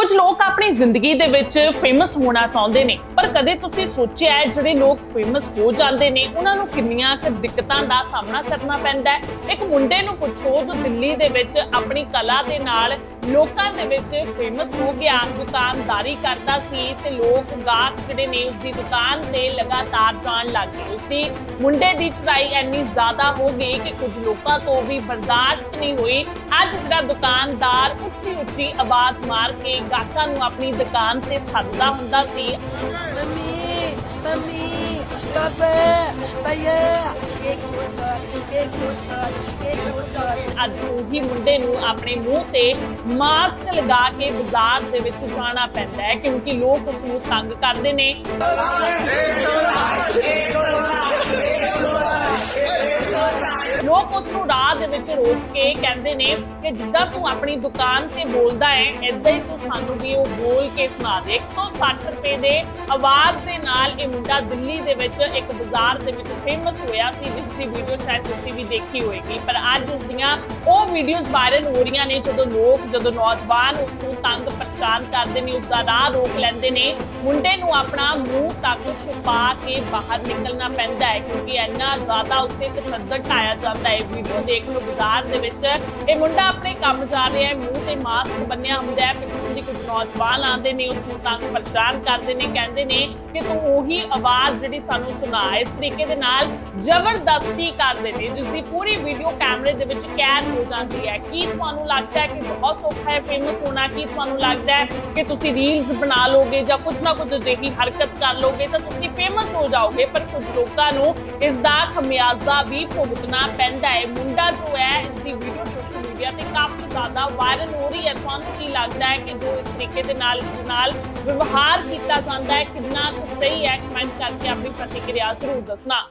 ਕੁਝ ਲੋਕ ਆਪਣੀ ਜ਼ਿੰਦਗੀ ਦੇ ਵਿੱਚ ਫੇਮਸ ਹੋਣਾ ਚਾਹੁੰਦੇ ਨੇ, ਪਰ ਕਦੇ ਤੁਸੀਂ ਸੋਚਿਆ ਹੈ ਜਿਹੜੇ ਲੋਕ ਫੇਮਸ ਹੋ ਜਾਂਦੇ ਨੇ, ਉਹਨਾਂ ਨੂੰ ਕਿੰਨੀਆਂ ਕੁ ਦਿੱਕਤਾਂ ਦਾ ਸਾਹਮਣਾ ਕਰਨਾ ਪੈਂਦਾ ਹੈ? ਇੱਕ ਮੁੰਡੇ ਨੂੰ ਪੁੱਛੋ ਜੋ ਦਿੱਲੀ ਦੇ ਵਿੱਚ ਆਪਣੀ ਕਲਾ ਦੇ ਨਾਲ ਲੋਕਾਂ ਦੇ ਵਿੱਚ ਫੇਮਸ ਹੋ ਗਿਆ ਦੁਕਾਨਦਾਰੀ ਕਰਦਾ ਸੀ ਤੇ ਲੋਕ ਗਾਹਕ ਜਿਹੜੇ ਨੇ ਉਸ ਦੀ ਦੁਕਾਨ ਤੇ ਲਗਾਤਾਰ ਜਾਣ ਲੱਗ ਗਏ। ਉਸ ਦੀ ਮੁੰਡੇ ਦੀ ਚੜਾਈ ਇੰਨੀ ਜ਼ਿਆਦਾ ਹੋ ਗਈ ਕਿ ਕੁਝ ਲੋਕਾਂ ਤੋਂ ਵੀ ਬਰਦਾਸ਼ਤ ਨਹੀਂ ਹੋਈ। ਅੱਜ ਜਿਹੜਾ ਦੁਕਾਨਦਾਰ ਉੱਚੀ ਉੱਚੀ ਆਵਾਜ਼ ਮਾਰ ਕੇ ਗਾਹਕਾਂ ਨੂੰ ਆਪਣੀ ਦੁਕਾਨ ਤੇ ਸੱਦਦਾ ਹੁੰਦਾ ਸੀ। ਮੰਮੀ ਮੰਮੀ ਬਾਬਾ ਭਈਆ ਇੱਕ ਇੱਕ ਅੱਜ ਉਹੀ ਮੁੰਡੇ ਨੂੰ ਆਪਣੇ ਮੂੰਹ ਤੇ ਮਾਸਕ ਲਗਾ ਕੇ ਬਾਜ਼ਾਰ ਦੇ ਵਿੱਚ ਜਾਣਾ ਪੈਂਦਾ ਹੈ, ਕਿਉਂਕਿ ਲੋਕ ਉਸ ਨੂੰ ਤੰਗ ਕਰਦੇ ਨੇ। ਲੋਕ ਉਸ ਨੂੰ ਰਾਹ ਦੇ ਵਿੱਚ ਰੋਕ ਕੇ ਕਹਿੰਦੇ ਨੇ ਕਿ ਜਿੱਦਾਂ ਤੂੰ ਆਪਣੀ ਦੁਕਾਨ ਤੇ ਬੋਲਦਾ ਹੈ ਇਦਾਂ ਹੀ ਤੂੰ ਸਾਨੂੰ ਵੀ ਉਹ ਬੋਲ ਕੇ ਸੁਣਾ ਦੇ। 160 ਰੁਪਏ ਦੇ ਆਵਾਜ਼ ਦੇ ਨਾਲ ਇਹ ਮੁੰਡਾ ਦਿੱਲੀ ਦੇ ਵਿੱਚ ਇੱਕ ਬਾਜ਼ਾਰ ਦੇ ਵਿੱਚ ਫੇਮਸ ਹੋਇਆ ਸੀ, ਜਿਸ ਦੀ ਵੀਡੀਓ ਸ਼ਾਇਦ ਤੁਸੀਂ ਵੀ ਦੇਖੀ ਹੋਏਗੀ। ਪਰ ਅੱਜ ਉਸ ਦੀਆਂ ਉਹ ਵੀਡੀਓਜ਼ ਵਾਇਰਲ ਹੋ ਰਹੀਆਂ ਨੇ, ਜਦੋਂ ਲੋਕ, ਜਦੋਂ ਨੌਜਵਾਨ ਉਸ ਨੂੰ ਤੰਗ ਪਰੇਸ਼ਾਨ ਕਰਦੇ ਨੇ, ਉਸ ਦਾ ਰਾਹ ਰੋਕ ਲੈਂਦੇ ਨੇ। ਮੁੰਡੇ ਨੂੰ ਆਪਣਾ ਮੂੰਹ ਤੱਕ ਛੁਪਾ ਕੇ ਬਾਹਰ ਨਿਕਲਣਾ ਪੈਂਦਾ ਹੈ, ਕਿਉਂਕਿ ਇੰਨਾ ਜ਼ਿਆਦਾ ਉਸ ਤੇ ਤਸ਼ੱਦਦ ਢਾਇਆ ਜਾਂਦਾ ਹੈ ਵੀਡੀਓ ਦੇਖ ਲਓ ਬਾਜ਼ਾਰ ਦੇ ਵਿੱਚ। ਇਹ ਮੁੰਡਾ ਆਪਣੇ ਕੰਮ ਜਾ ਰਿਹਾ ਹੈ, ਮੂੰਹ ਤੇ ਮਾਸਕ ਬੰਨਿਆ ਹੁੰਦਾ ਹੈ, ਪਿੱਛੋਂ ਦੀ ਕੁਝ ਨੌਜਵਾਨ ਆਉਂਦੇ ਨੇ ਉਸ ਨੂੰ ਤੰਗ ਪਰੇਸ਼ਾਨ ਕਰਦੇ ਨੇ, ਕਹਿੰਦੇ ਨੇ ਕਿ ਤੂੰ ਉਹੀ ਆਵਾਜ਼ ਜਿਹੜੀ ਸਾਨੂੰ ਸੁਣਾ, ਇਸ ਤਰੀਕੇ ਦੇ ਨਾਲ ਜ਼ਬਰਦਸਤੀ ਕਰਦੇ ਨੇ ਜਿਸ ਦੀ ਪੂਰੀ ਵੀਡੀਓ ਕੈਮਰੇ ਦੇ ਵਿੱਚ ਕੈਦ ਹੋ ਜਾਂਦੀ ਹੈ। ਕੀ ਤੁਹਾਨੂੰ ਲੱਗਦਾ ਹੈ ਕਿ ਬਹੁਤ ਸੌਖਾ ਹੈ ਫੇਮਸ ਹੋਣਾ? ਕੀ ਤੁਹਾਨੂੰ ਲੱਗਦਾ ਹੈ ਕਿ ਤੁਸੀਂ ਰੀਲਸ ਬਣਾ ਲੋਗੇ ਜਾਂ ਕੁਝ ਨਾ ਕੁਝ ਅਜਿਹੀ ਹਰਕਤ ਕਰ ਲੋਗੇ ਤਾਂ ਤੁਸੀਂ ਫੇਮਸ ਹੋ ਜਾਓਗੇ, ਪਰ ਕੁਝ ਲੋਕਾਂ ਨੂੰ ਇਸ ਦਾ ਖਮਿਆਜ਼ਾ ਵੀ ਭੁਗਤਣਾ ਪੈਂਦਾ ਹੈ। ਮੁੰਡਾ ਜੋ ਹੈ, ਇਸ ਦੀ ਵੀਡੀਓ ਸੋਸ਼ਲ ਮੀਡੀਆ ਤੇ ਕਾਫੀ ਜ਼ਿਆਦਾ ਵਾਇਰਲ ਹੋ ਰਹੀ ਹੈ। ਤੁਹਾਨੂੰ ਕੀ ਲੱਗਦਾ ਹੈ ਕਿ ਜੋ ਇਸ ਤਰੀਕੇ ਦੇ ਨਾਲ ਇਸ ਨਾਲ ਵਿਵਹਾਰ ਕੀਤਾ ਜਾਂਦਾ ਹੈ, ਕਿੰਨਾ ਕੁ ਸਹੀ ਹੈ? ਕਮੈਂਟ ਕਰਕੇ ਆਪਣੀ ਪ੍ਰਤੀਕਿਰਿਆ ਜ਼ਰੂਰ ਦੱਸਣਾ।